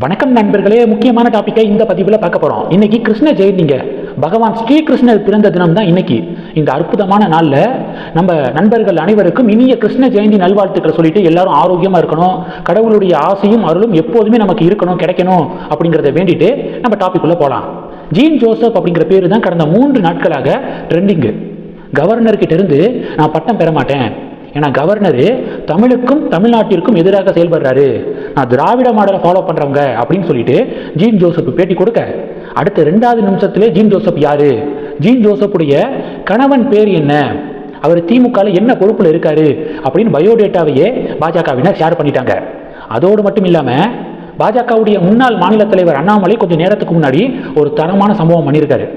வணக்கம் நண்பர்களே முக்கியமான டாப்பிக்கை இந்த பதிவில் பார்க்க போகிறோம் இன்னைக்கு கிருஷ்ண ஜெயந்திங்க பகவான் ஸ்ரீகிருஷ்ணர் பிறந்த தினம் தான் இன்னைக்கு. இந்த அற்புதமான நாளில் நம்ம நண்பர்கள் அனைவருக்கும் இனிய கிருஷ்ண ஜெயந்தி நல்வாழ்த்துக்களை சொல்லிட்டு எல்லாரும் ஆரோக்கியமாக இருக்கணும் கடவுளுடைய ஆசையும் அருளும் எப்போதுமே நமக்கு இருக்கணும் கிடைக்கணும் அப்படிங்கிறத வேண்டிட்டு நம்ம டாபிக்குள்ளே போகலாம் ஜீன் ஜோசப் அப்படிங்கிற பேர் தான் கடந்த மூன்று நாட்களாக ட்ரெண்டிங்கு கவர்னர்கிட்ட இருந்து நான் பட்டம் பெற மாட்டேன். ஏன்னா கவர்னரு தமிழுக்கும் தமிழ்நாட்டிற்கும் எதிராக செயல்படுறாரு. நான் திராவிட மாடலை ஃபாலோ பண்ணுறவங்க அப்படின்னு சொல்லிட்டு ஜீன் ஜோசப் பேட்டி கொடுக்க. அடுத்த ரெண்டாவது நிமிஷத்துல ஜீன் ஜோசப் யாரு? ஜீன் ஜோசப்புடைய கணவன் பேர் என்ன? அவர் திமுகவில் என்ன பொறுப்பில் இருக்காரு? அப்படின்னு பயோடேட்டாவையே பாஜகவினர் ஷேர் பண்ணிட்டாங்க. அதோடு மட்டும் இல்லாமல் பாஜகவுடைய முன்னாள் மாநில தலைவர் அண்ணாமலை கொஞ்சம் நேரத்துக்கு முன்னாடி ஒரு தரமான சம்பவம் பண்ணியிருக்காரு.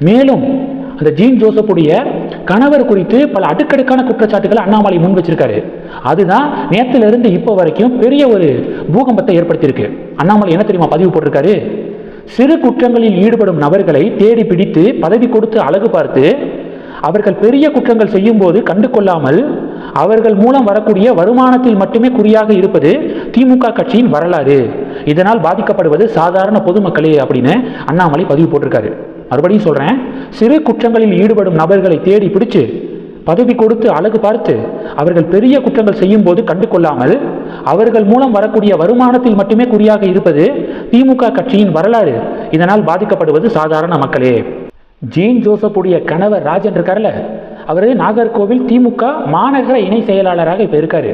மேலும் அந்த ஜீன் ஜோசப்புடைய கணவர் குறித்து பல அடுக்கடுக்கான குற்றச்சாட்டுகளை அண்ணாமலை முன் வச்சிருக்காரு. அதுதான் நேத்துல இருந்து இப்போ வரைக்கும் பெரிய ஒரு பூகம்பத்தை ஏற்படுத்தியிருக்கு. அண்ணாமலை என்ன தெரியுமா பதிவு போட்டிருக்காரு? சிறு குற்றங்களில் ஈடுபடும் நபர்களை தேடி பிடித்து பதவி கொடுத்து அழகு பார்த்து அவர்கள் பெரிய குற்றங்கள் செய்யும் போது கண்டு கொள்ளாமல் அவர்கள் மூலம் வரக்கூடிய வருமானத்தில் மட்டுமே குறியாக இருப்பது திமுக கட்சியின் வரலாறு. இதனால் பாதிக்கப்படுவது சாதாரண பொதுமக்களே அப்படின்னு அண்ணாமலை பதிவு போட்டிருக்காரு. மறுபடியும் சொல்றேன் சிறு குற்றங்களில் ஈடுபடும் நபர்களை தேடி பிடிச்சு பதவி கொடுத்து அழகு பார்த்து அவர்கள் பெரிய குற்றங்கள் செய்யும் போது கண்டு கொள்ளாமல் அவர்கள் மூலம் வரக்கூடிய வருமானத்தில் மட்டுமே குறியாக இருப்பது திமுக கட்சியின் வரலாறு. இதனால் பாதிக்கப்படுவது சாதாரண மக்களே. ஜீன் ஜோசப்புடைய கணவர் ராஜன் இருக்கார்ல அவர் நாகர்கோவில் திமுக மாநகர இணை செயலாளராக இப்போ இருக்காரு.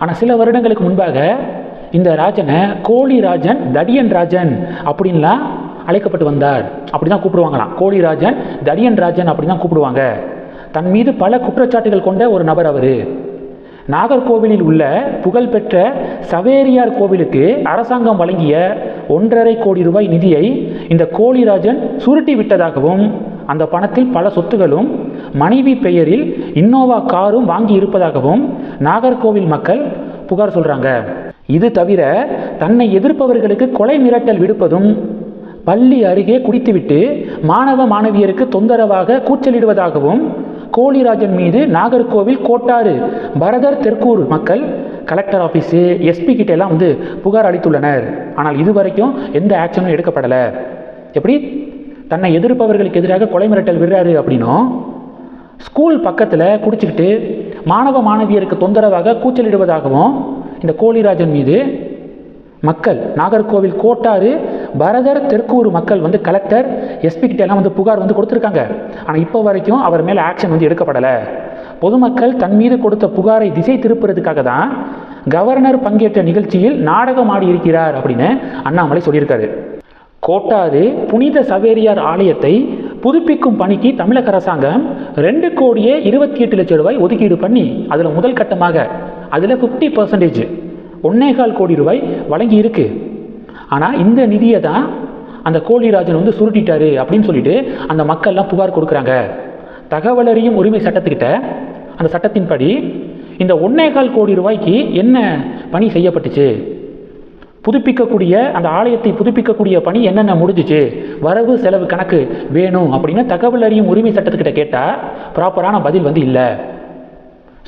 ஆனால் சில வருடங்களுக்கு முன்பாக இந்த ராஜனை கோழி ராஜன் தடியன் ராஜன் அப்படின்லாம் அழைக்கப்பட்டு வந்தார். அப்படி தான் கூப்பிடுவாங்களாம். கோழி ராஜன் தடியன் ராஜன் அப்படி தான் கூப்பிடுவாங்க. தன் மீது பல குற்றச்சாட்டுகள் கொண்ட ஒரு நபர் அவர். நாகர்கோவிலில் உள்ள புகழ்பெற்ற சவேரியார் கோவிலுக்கு அரசாங்கம் வழங்கிய ஒன்றரை கோடி ரூபாய் நிதியை இந்த கோழிராஜன் சுருட்டி விட்டதாகவும் அந்த பணத்தில் பல சொத்துகளும் மனைவி பெயரில் இன்னோவா காரும் வாங்கி இருப்பதாகவும் நாகர்கோவில் மக்கள் புகார் சொல்றாங்க. இது தவிர தன்னை எதிர்ப்பவர்களுக்கு கொலை மிரட்டல் விடுப்பதும் பள்ளி அருகே குடித்துவிட்டு மாணவ மாணவியருக்கு தொந்தரவாக கூச்சலிடுவதாகவும் கோழிராஜன் மீது நாகர்கோவில் கோட்டாறு. பரதர் தெற்கூர் மக்கள் கலெக்டர் ஆஃபீஸு எஸ்பி கிட்ட எல்லாம் வந்து புகார் அளித்துள்ளனர். ஆனால் இதுவரைக்கும் எந்த ஆக்ஷனும் எடுக்கப்படலை. எப்படி? தன்னை எதிர்ப்பவர்களுக்கு எதிராக கொலை மிரட்டல் விடுறாரு அப்படின்னும் ஸ்கூல் பக்கத்தில் குடிச்சிக்கிட்டு மாணவ மாணவியருக்கு தொந்தரவாக கூச்சலிடுவதாகவும் இந்த கோழிராஜன் மீது மக்கள் நாகர்கோவில் கோட்டாறு பரதர் தெற்கூர் மக்கள் வந்து கலெக்டர் எஸ்பி கிட்ட எல்லாம் வந்து புகார் வந்து கொடுத்துருக்காங்க. ஆனால் இப்போ வரைக்கும் அவர் மேலே ஆக்ஷன் வந்து எடுக்கப்படலை. பொதுமக்கள் தன் மீது கொடுத்த புகாரை திசை திருப்புறதுக்காக தான் கவர்னர் பங்கேற்ற நிகழ்ச்சியில் நாடகம் ஆடி இருக்கிறார் அப்படின்னு அண்ணாமலை சொல்லியிருக்காரு. கோட்டாறு புனித சவேரியார் ஆலயத்தை புதுப்பிக்கும் பணிக்கு தமிழக அரசாங்கம் ரெண்டு கோடியே இருபத்தி எட்டு லட்சம் ரூபாய் ஒதுக்கீடு பண்ணி அதில் முதல் கட்டமாக அதில் ஃபிஃப்டி பர்சன்டேஜ் ஒன்னேகால் கோடி ரூபாய் வழங்கி இருக்கு ஆனால் இந்த நிதியை தான் அந்த கோழிராஜன் வந்து சுருட்டிட்டாரு அப்படின்னு சொல்லிட்டு அந்த மக்கள்லாம் புகார் கொடுக்குறாங்க. தகவலறியும் உரிமை சட்டத்துக்கிட்ட அந்த சட்டத்தின்படி இந்த ஒன்னேகால் கோடி ரூபாய்க்கு என்ன பணி செய்யப்பட்டுச்சு? புதுப்பிக்கக்கூடிய அந்த ஆலயத்தை புதுப்பிக்கக்கூடிய பணி என்னென்ன முடிஞ்சிச்சு? வரவு செலவு கணக்கு வேணும் அப்படின்னு தகவல் அறியும் உரிமை சட்டத்துக்கிட்ட கேட்டால் ப்ராப்பரான பதில் வந்து இல்லை.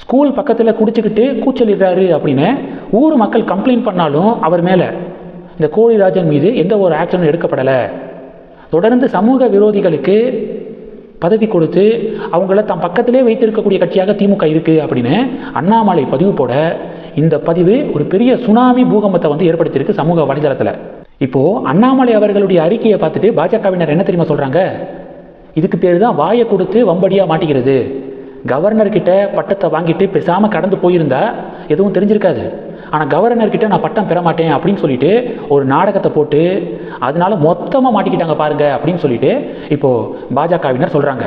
ஸ்கூல் பக்கத்தில் குடிச்சுக்கிட்டு கூச்சலிடுறாரு அப்படின்னு ஊர் மக்கள் கம்ப்ளைண்ட் பண்ணாலும் அவர் மேலே. இந்த கோழிராஜன் மீது எந்த ஒரு ஆக்ஷனும் எடுக்கப்படலை. தொடர்ந்து சமூக விரோதிகளுக்கு பதவி கொடுத்து அவங்கள தம் பக்கத்திலே வைத்திருக்கக்கூடிய கட்சியாக திமுக இருக்குது அப்படின்னு அண்ணாமலை பதிவு போட இந்த பதிவு ஒரு பெரிய சுனாமி பூகம்பத்தை வந்து ஏற்படுத்தியிருக்கு சமூக வலைதளத்தில். இப்போது அண்ணாமலை அவர்களுடைய அறிக்கையை பார்த்துட்டு பாஜகவினர் என்ன தெரியுமா சொல்கிறாங்க இதுக்கு பேர் தான் வாயை கொடுத்து வம்படியாக மாட்டிக்கிறது. கவர்னர்கிட்ட பட்டத்தை வாங்கிட்டு பேசாமல் கடந்து போயிருந்தா எதுவும் தெரிஞ்சிருக்காது. ஆனால் கவர்னர்கிட்ட நான் பட்டம் பெற மாட்டேன் அப்படின்னு சொல்லிட்டு ஒரு நாடகத்தை போட்டு அதனால மொத்தமாக மாட்டிக்கிட்டாங்க பாருங்கள் அப்படின்னு சொல்லிட்டு இப்போது பாஜகவினர் சொல்கிறாங்க